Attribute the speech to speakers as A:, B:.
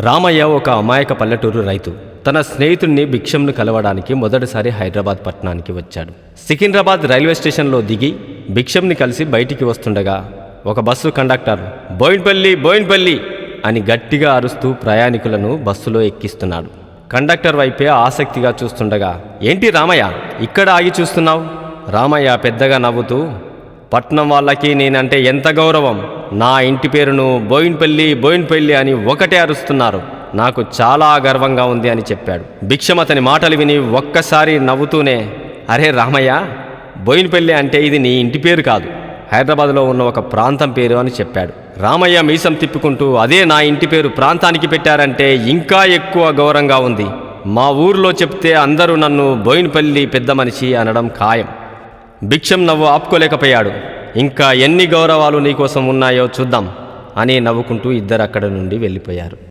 A: రామయ్య ఒక అమాయక పల్లెటూరు రైతు. తన స్నేహితుడిని భిక్షంను కలవడానికి మొదటిసారి హైదరాబాద్ పట్టణానికి వచ్చాడు. సికింద్రాబాద్ రైల్వే స్టేషన్లో దిగి భిక్షంని కలిసి బయటికి వస్తుండగా ఒక బస్సు కండక్టర్ బోయిన్పల్లి బోయిన్పల్లి అని గట్టిగా అరుస్తూ ప్రయాణికులను బస్సులో ఎక్కిస్తున్నాడు. కండక్టర్ వైపే ఆసక్తిగా చూస్తుండగా ఏంటి రామయ్య ఇక్కడ ఆగి చూస్తున్నావు? రామయ్య పెద్దగా నవ్వుతూ పట్నం వాళ్ళకి నేనంటే ఎంత గౌరవం? నా ఇంటి పేరును బోయిన్పల్లి బోయిన్పల్లి అని ఒకటే అరుస్తున్నారు. నాకు చాలా గర్వంగా ఉంది అని చెప్పాడు. భిక్షం అతని మాటలు విని ఒక్కసారి నవ్వుతూనే అరే రామయ్య బోయిన్పల్లి అంటే ఇది నీ ఇంటి పేరు కాదు. హైదరాబాద్లో ఉన్న ఒక ప్రాంతం పేరు అని చెప్పాడు. రామయ్య మీసం తిప్పుకుంటూ అదే నా ఇంటి పేరు ప్రాంతానికి పెట్టారంటే ఇంకా ఎక్కువ గౌరవంగా ఉంది. మా ఊర్లో చెప్తే అందరూ నన్ను బోయిన్పల్లి పెద్ద మనిషి అనడం ఖాయం. భిక్షం నవ్వు ఆపుకోలేకపోయాడు. ఇంకా ఎన్ని గౌరవాలు నీకోసం ఉన్నాయో చూద్దాం అని నవ్వుకుంటూ ఇద్దరు అక్కడ నుండి వెళ్ళిపోయారు.